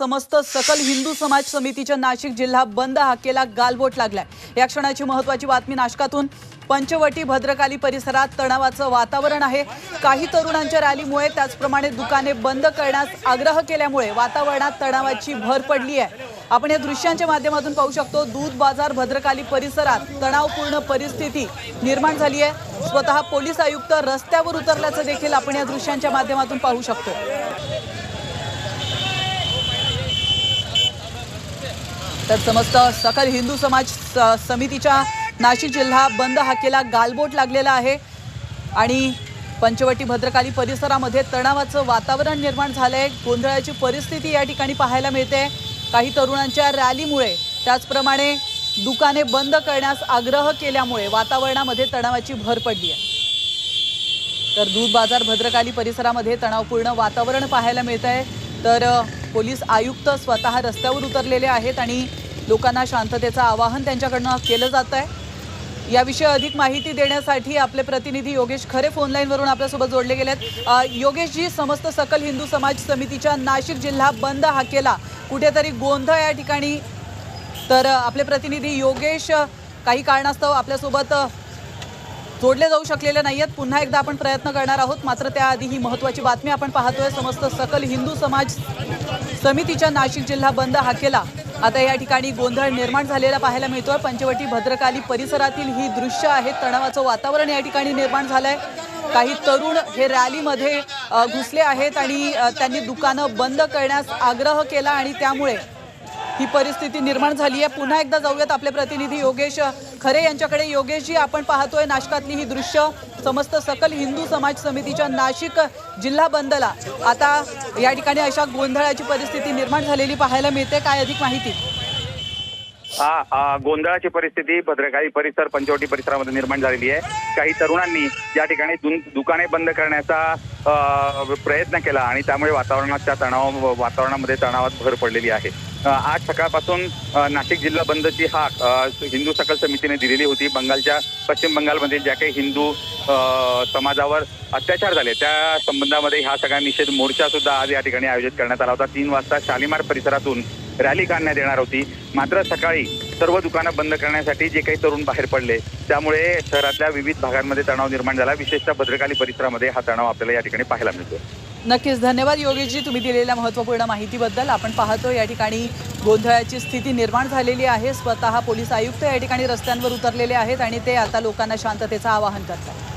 समस्त सकल हिंदू समाज समितीच्या नाशिक जिल्हा बंद हाकेला गालबोट लागलाय. या क्षणाची महत्वाची बातमी नाशकातून पंचवटी भद्रकाली परिसरात तणावाचं वातावरण आहे. काही तरुणांच्या रॅलीमुळे त्याचप्रमाणे दुकाने बंद करण्यास आग्रह केल्यामुळे वातावरणात तणावाची भर पडली आहे. आपण या दृश्यांच्या माध्यमातून पाहू शकतो दूध बाजार भद्रकाली परिसरात तणावपूर्ण परिस्थिती निर्माण झाली आहे. स्वतः पोलीस आयुक्त रस्त्यावर उतरल्याचं देखील आपण या दृश्यांच्या माध्यमातून पाहू शकतो. तर समस्त सकल हिंदू समाज स- समितीच्या नाशिक जिल्हा बंद हाकेला गालबोट लागलेला आहे. आणि पंचवटी भद्रकाली परिसरामध्ये तणावाचं वातावरण निर्माण झालं आहे गोंधळाची परिस्थिती या ठिकाणी पाहायला मिळते. काही तरुणांच्या रॅलीमुळे त्याचप्रमाणे दुकाने बंद करण्यास आग्रह केल्यामुळे वातावरणामध्ये तणावाची भर पडली आहे. तर दूध बाजार भद्रकाली परिसरामध्ये तणावपूर्ण वातावरण पाहायला मिळत आहे तर पोलीस आयुक्त स्वतः रस्त्यावर उतरलेले आहेत आणि लोकांना शांततेचं आवाहन त्यांच्याकडनं केलं जात आहे. याविषयी अधिक माहिती देण्यासाठी आपले प्रतिनिधी योगेश खरे फोनलाईनवरून आपल्यासोबत जोडले गेले आहेत योगेशजी समस्त सकल हिंदू समाज समितीच्या नाशिक जिल्हा बंद हाकेला. कुठेतरी गोंधळ या ठिकाणी. तर आपले प्रतिनिधी योगेश काही कारणास्तव आपल्यासोबत जोडले जाऊ शकलेले नाही आहेत पुन्हा एकदा आपण प्रयत्न करणार आहोत. मात्र त्याआधी ही महत्त्वाची बातमी आपण पाहतोय. समस्त सकल हिंदू समाज समितीच्या नाशिक जिल्हा बंद हाकेला. आता या ठिकाणी गोंधळ निर्माण झालेला पाहायला मिळतोय. पंचवटी भद्रकाली परिसरातील ही दृश्य आहेत तणावाचं वातावरण या ठिकाणी निर्माण झालंय. काही तरुण हे रॅलीमध्ये घुसले आहेत आणि त्यांनी दुकानं बंद करण्यास आग्रह केला आणि त्यामुळे ही परिस्थिती निर्माण झाली आहे पुन्हा एकदा जाऊयात आपले प्रतिनिधी योगेश खरे यांच्याकडे. योगेशजी आपण पाहतोय नाशकातली ही दृश्य समस्त सकल हिंदू समाज समितीच्या नाशिक जिल्हा बंदला. आता या ठिकाणी अशा गोंधळाची परिस्थिती निर्माण झालेली पाहायला मिळते. काय अधिक माहिती? हा गोंधळाची परिस्थिती भद्रकाली परिसर पंचवटी परिसरामध्ये निर्माण झालेली आहे. काही तरुणांनी या ठिकाणी दुकाने बंद करण्याचा प्रयत्न केला आणि त्यामुळे वातावरणाच्या तणाव वातावरणामध्ये तणावात भर पडलेली आहे. आज सकाळपासून नाशिक जिल्हा बंदची हाक हिंदू सकल समितीने दिलेली होती. बंगालच्या पश्चिम बंगालमधील ज्या काही हिंदू समाजावर अत्याचार झाले त्या संबंधामध्ये हा सगळा निषेध मोर्चा सुद्धा आज या ठिकाणी आयोजित करण्यात आला होता. तीन वाजता शालिमार परिसरातून रॅली काढण्यात येणार होती. मात्र सकाळी सर्व दुकानं बंद करण्यासाठी जे काही तरुण बाहेर पडले त्यामुळे शहरातल्या विविध भागांमध्ये तणाव निर्माण झाला. विशेषतः भद्रकाली परिसरामध्ये हा तणाव आपल्याला या ठिकाणी पाहायला मिळतो नक्कीच धन्यवाद योगेशजी तुम्ही दिलेल्या महत्त्वपूर्ण माहितीबद्दल. आपण पाहतो या ठिकाणी गोंधळाची स्थिती निर्माण झालेली आहे. स्वतः पोलीस आयुक्त या ठिकाणी रस्त्यांवर उतरलेले आहेत आणि ते आता लोकांना शांततेचं आवाहन करतात